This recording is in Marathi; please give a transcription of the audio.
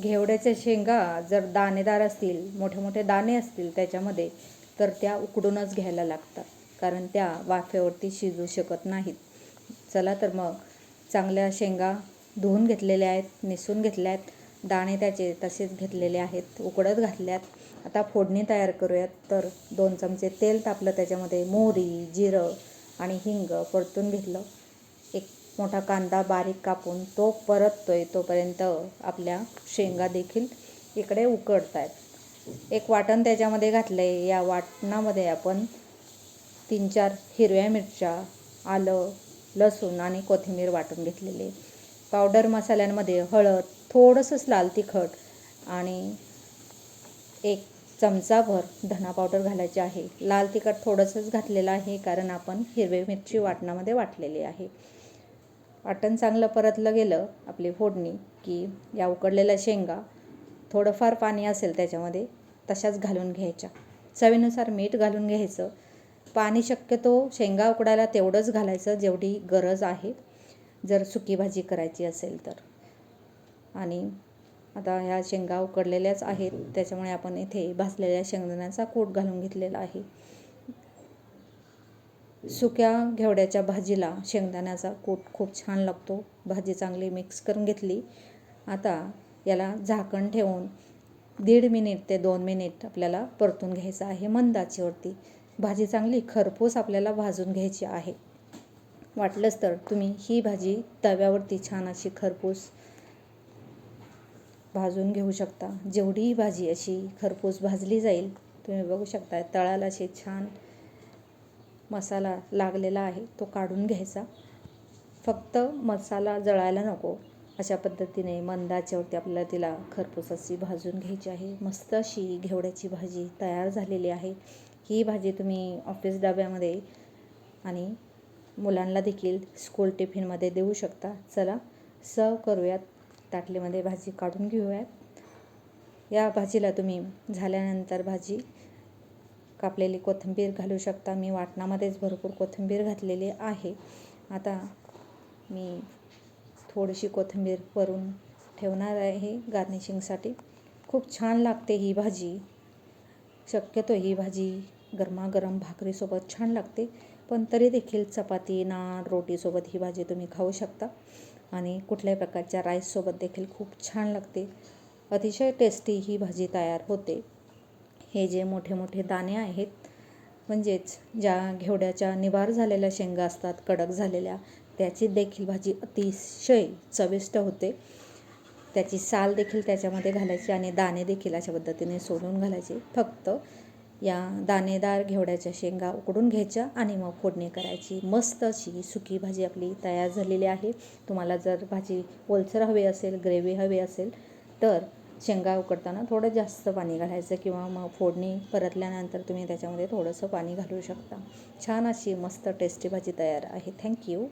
घेवड्याच्या शेंगा जर दाणेदार असतील मोठे मोठे दाणे असतील त्याच्यामध्ये तर त्या उकडूनच घ्यायला लागतात. कारण त्या वाफेवरती शिजू शकत नाहीत. चला तर मग चांगल्या शेंगा धुवून घेतलेल्या आहेत निसून घेतल्या आहेत दाणे त्याचे तसेच घेतलेले आहेत उकडत घातल्यात. आता फोडणी तयार करूयात. तर दोन चमचे तेल तापलं त्याच्यामध्ये मोहरी जिरं आणि हिंग परतून घेतलं. एक मोठा कांदा बारीक कापून तो परततोय तोपर्यंत आपल्या शेंगा देखील इकडे उकडत आहेत एक वाटण त्याच्यामध्ये घातलं आहे या वाटणामध्ये आपण तीन चार हिरव्या मिरच्या आलं लसूण आणि कोथिंबीर वाटून घेतलेली. पावडर मसाल्यांमध्ये हळद थोडंसंच लाल तिखट आणि एक चमचाभर धना पावडर घालायची आहे. लाल तिखट थोडंसंच घातलेलं आहे कारण आपण हिरवी मिरची वाटणामध्ये वाटलेली आहे. वाटण चांगलं परतलं गेलं आपली फोडणी की या उकडलेल्या शेंगा थोडंफार पाणी असेल त्याच्यामध्ये तशाच घालून घ्यायच्या. चवीनुसार मीठ घालून घ्यायचं. पाणी शक्यतो शेंगा उकडायला तेवढंच घालायचं जेवढी गरज आहे. जर सुकी भाजी करायची असेल तर. आणि आता ह्या शेंगा उकडलेल्याच आहेत. त्याच्यामुळे आपण इथे भाजलेल्या शेंगदाण्याचा कूट घालून घेतलेला आहे. सुक्या घेवड्याच्या भाजीला शेंगदाण्याचा कूट खूप छान लागतो. भाजी चांगली मिक्स करून घेतली. आता याला झाकण ठेवून दीड मिनिट ते दोन मिनिट आपल्याला परतून घ्यायचं आहे मंदाचीवरती. भाजी चांगली खरपूस आपल्याला भाजून घ्यायची आहे. वाटलंच तर तुम्ही ही भाजी तव्यावरती छान अशी खरपूस भाजून घेऊ शकता. जेवढी भाजी अशी खरपूस भाजली जाईल तुम्ही बघू शकता तळाला अशी छान मसाला लागलेला आहे तो काढून घ्यायचा. फक्त मसाला जळायला नको. अशा पद्धतीने मंदाच्यावरती आपल्याला तिला खरपूस अशी भाजून घ्यायची आहे. मस्त अशी घेवड्याची भाजी तयार झालेली आहे. ही भाजी तुम्ही ऑफिस डब्यामध्ये आणि मुलांना देखील स्कूल टिफिनमध्ये देऊ शकता. चला सर्व करूयात. ताटलीमध्ये भाजी काढून घेऊयात. या भाजीला तुम्ही झाल्यानंतर भाजी कापलेली कोथिंबीर घालू शकता. मी वाटणामध्येच भरपूर कोथिंबीर घातलेली आहे. आता मी थोडीशी कोथिंबीर वरून ठेवणार आहे गार्निशिंगसाठी. खूप छान लागते ही भाजी. शक्यतो ही भाजी गरमागरम भाकरीसोबत छान लागते. पण तरी देखील चपाती नान रोटीसोबत ही भाजी तुम्ही खाऊ शकता. आणि कुठल्याही प्रकारच्या राईससोबत देखील खूप छान लागते. अतिशय टेस्टी ही भाजी तयार होते. हे जे मोठे मोठे दाणे आहेत म्हणजेच ज्या घेवड्याच्या निवार झालेल्या शेंगा असतात कडक झालेल्या त्याची देखील भाजी अतिशय चविष्ट होते. त्याची साल देखील त्याच्यामध्ये घालायची आणि दाणे देखील अशा पद्धतीने सोलून घालायचे. फक्त या दाणेदार घेवड्याच्या शेंगा उकडून घ्यायच्या आणि मग फोडणी करायची. मस्त अशी सुकी भाजी आपली तयार झालेली आहे. तुम्हाला जर भाजी ओलसर हवी असेल ग्रेव्ही हवी असेल तर शेंगा उकडताना थोडं जास्त पाणी घालायचं किंवा मग फोडणी परतल्यानंतर तुम्ही त्याच्यामध्ये थोडंसं पाणी घालू शकता. छान अशी मस्त टेस्टी भाजी तयार आहे. थँक्यू